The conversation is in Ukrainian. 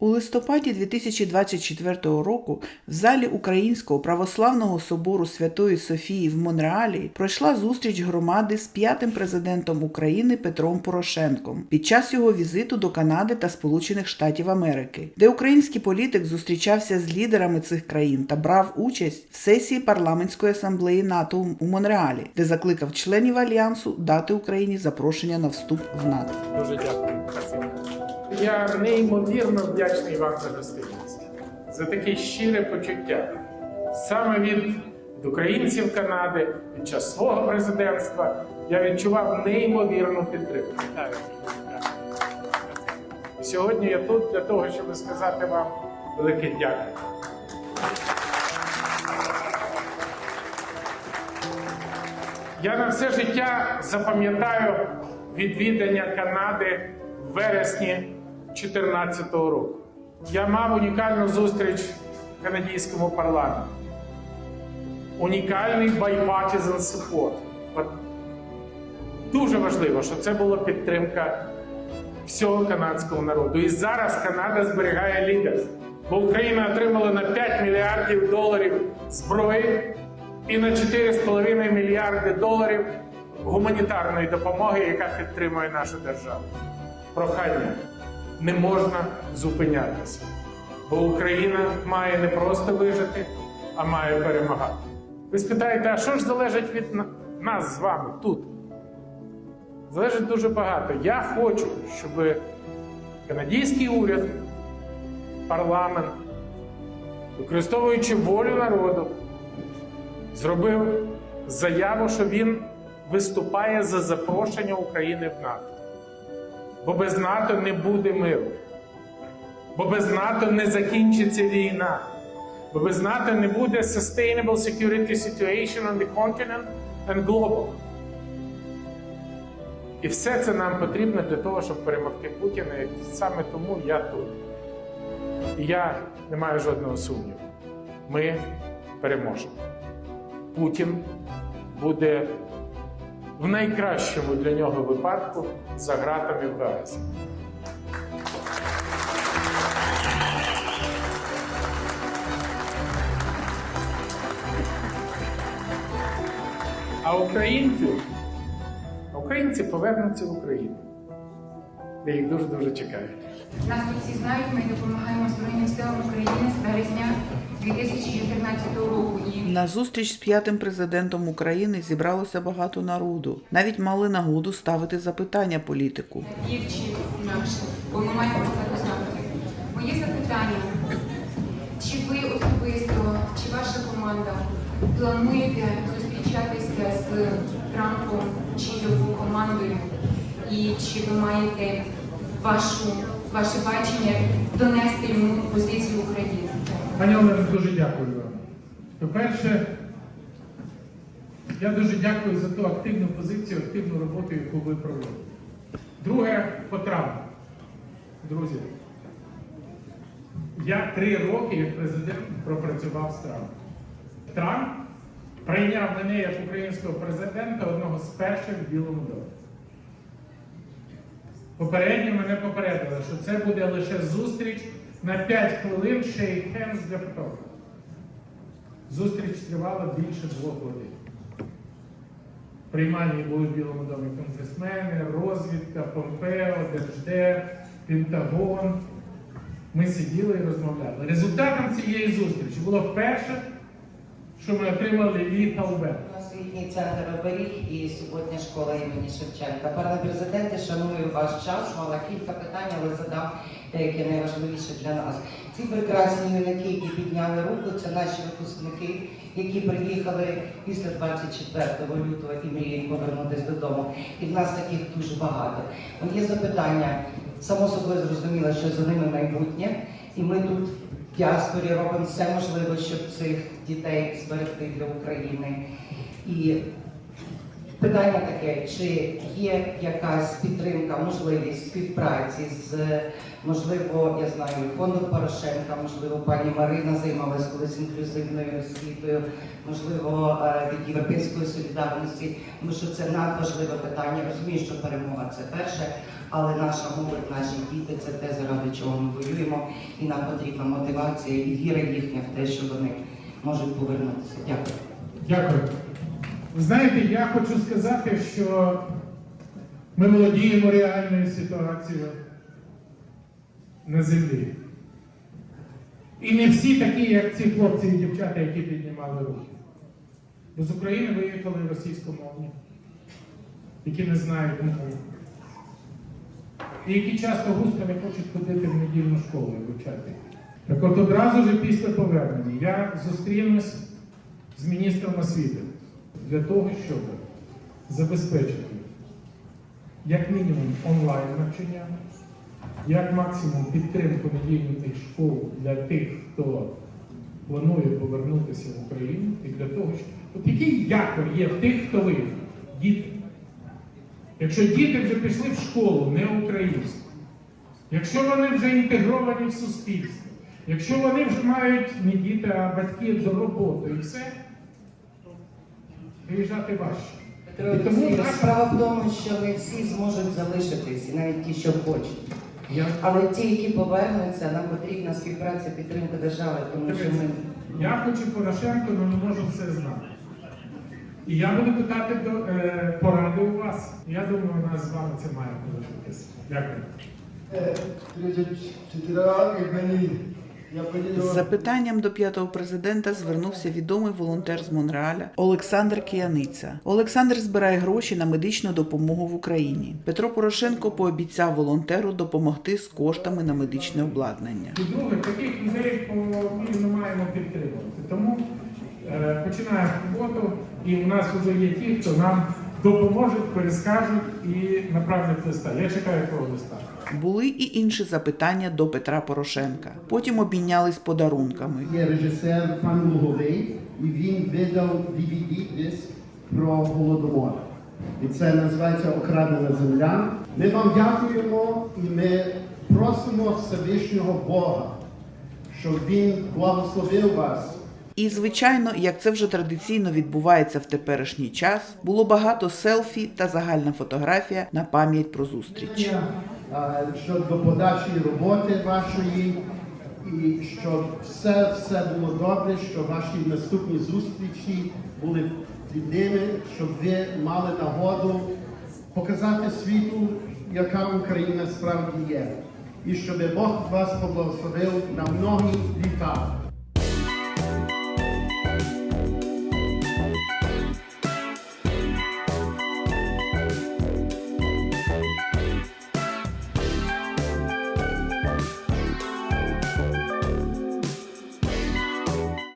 У листопаді 2024 року в залі Українського православного собору Святої Софії в Монреалі пройшла зустріч громади з п'ятим президентом України Петром Порошенком під час його візиту до Канади та Сполучених Штатів Америки, де український політик зустрічався з лідерами цих країн та брав участь в сесії парламентської асамблеї НАТО у Монреалі, де закликав членів альянсу дати Україні запрошення на вступ в НАТО. Дуже дякую. Я неймовірно вдячний вам за гостинність, за таке щире почуття. Саме від українців Канади під час свого президентства я відчував неймовірну підтримку. І Сьогодні я тут для того, щоб сказати вам велике дякую. Я на все життя запам'ятаю відвідання Канади в вересні 2014 року. Я мав унікальну зустріч в канадському парламенті. Унікальний bipartisan support. Дуже важливо, що це була підтримка всього канадського народу. І зараз Канада зберігає лідерство. Бо Україна отримала на 5 мільярдів доларів зброї і на 4,5 мільярди доларів гуманітарної допомоги, яка підтримує нашу державу. Прохання не можна зупинятися, бо Україна має не просто вижити, а має перемагати. Ви спитаєте, а що ж залежить від нас з вами тут? Залежить дуже багато. Я хочу, щоб канадський уряд, парламент, використовуючи волю народу, зробив заяву, що він виступає за запрошення України в НАТО. Бо без НАТО не буде миру. Бо без НАТО не закінчиться війна. Бо без НАТО не буде sustainable security situation on the continent and global. І все це нам потрібно для того, щоб перемогти Путіна. І саме тому я тут. І я не маю жодного сумніву. Ми переможемо. Путін буде в найкращому для нього випадку за ґратами в Гаазі. А українці, українці повернуться в Україну. Я їх дуже дуже чекаю. Нас тут всі знають, ми допомагаємо Збройним силам 2014 року. На зустріч з п'ятим президентом України зібралося багато народу. Навіть мали нагоду ставити запитання політику. бо ми маємо знати. Моє запитання: чи ви особисто, чи ваша команда плануєте зустрічатися з Трампом чи його командою? І чи ви маєте вашу, ваше бачення донести йому позицію України? Пані Олено, дуже дякую вам. По-перше, я дуже дякую за ту активну позицію, активну роботу, яку ви проводите. Друге, по Трампу. Друзі, я три роки як президент пропрацював з Трампом. Трамп прийняв мене як українського президента одного з перших в Білому домі. Попередньо мене попередили, що це буде лише зустріч на 5 хвилин shake hands для фотографа. Зустріч тривала більше двох годин. Приймальні були в Білому домі конгресмени, розвідка, Помпео, Держдеп, Пентагон. Ми сиділи і розмовляли. Результатом цієї зустрічі було вперше, що ми отримали lethal weapon. Освітній центр оберіг і суботня школа імені Шевченка. Пане президенте, шаную ваш час. Мала кілька питань, але задам деякі найважливіші для нас. Ці прекрасні юнаки, які підняли руку, це наші випускники, які приїхали після 24 лютого і мріють повернутися додому. І в нас таких дуже багато. Моє запитання, само собою зрозуміло, що за ними майбутнє, і ми тут діаспорі робимо все можливе, щоб цих дітей зберегти для України. І Питання таке: чи є якась підтримка, можливість співпраці з можливо, я знаю, фондом Порошенка, можливо, пані Марина займалась колись інклюзивною освітою, можливо, е, від європейської солідарності, тому що це надважливе питання. Розумію, що перемога це перше, але наша молодь, наші діти це те, заради чого ми воюємо, і нам потрібна мотивація і віра їхня в те, що вони можуть повернутися. Дякую. Дякую. Знаєте, я хочу сказати, що ми володіємо реальною ситуацією на землі. І не всі такі, як ці хлопці і дівчата, які піднімали руки. Бо з України виїхали російськомовні, які не знають мови. І які часто густо не хочуть ходити в недільну школу і вивчати. Так от одразу ж після повернення я зустрінусь з міністром освіти для того, щоб забезпечити як мінімум онлайн навчання, як максимум підтримку недільних школ для тих, хто планує повернутися в Україну, і для того, щоб от який якор є в тих, хто виїхав? Діти. Якщо діти вже пішли в школу, не українську, якщо вони вже інтегровані в суспільство, якщо вони вже мають не діти, а батьки до роботи і все, виїжджати важче. Петро І тому наша- справа в тому, що не всі зможуть залишитись, і навіть ті, що хочуть. Я, Але ті, які повернуться, нам потрібна співпраця, підтримка держави, тому що ми я хочу Порошенко, але не можу все знати. І я буду питати до, е, поради у вас. Я думаю, у нас з вами це має залишитися. Дякую. З запитанням до п'ятого президента звернувся відомий волонтер з Монреаля Олександр Кияниця. Олександр збирає гроші на медичну допомогу в Україні. Петро Порошенко пообіцяв волонтеру допомогти з коштами на медичне обладнання. Друге, таких мірі ми маємо підтримувати. Тому е, починаємо роботу, і у нас вже є ті, хто нам допоможуть, перескажуть і направлять листа. Я чекаю того листа. Були і інші запитання до Петра Порошенка. Потім обмінялись подарунками. Є режисер пан Луговий, і він видав DVD-диск про Голодомор. І це називається Окрадена земля. Ми вам дякуємо і ми просимо Всевишнього Бога, щоб він благословив вас. І, звичайно, як це вже традиційно відбувається в теперішній час, було багато селфі та загальна фотографія на пам'ять про зустріч. Е, щодо подачі роботи вашої, і щоб все, все було добре, щоб ваші наступні зустрічі були плідними, щоб ви мали нагоду показати світу, яка Україна справді є. І щоб Бог вас поблагословив на многі літа.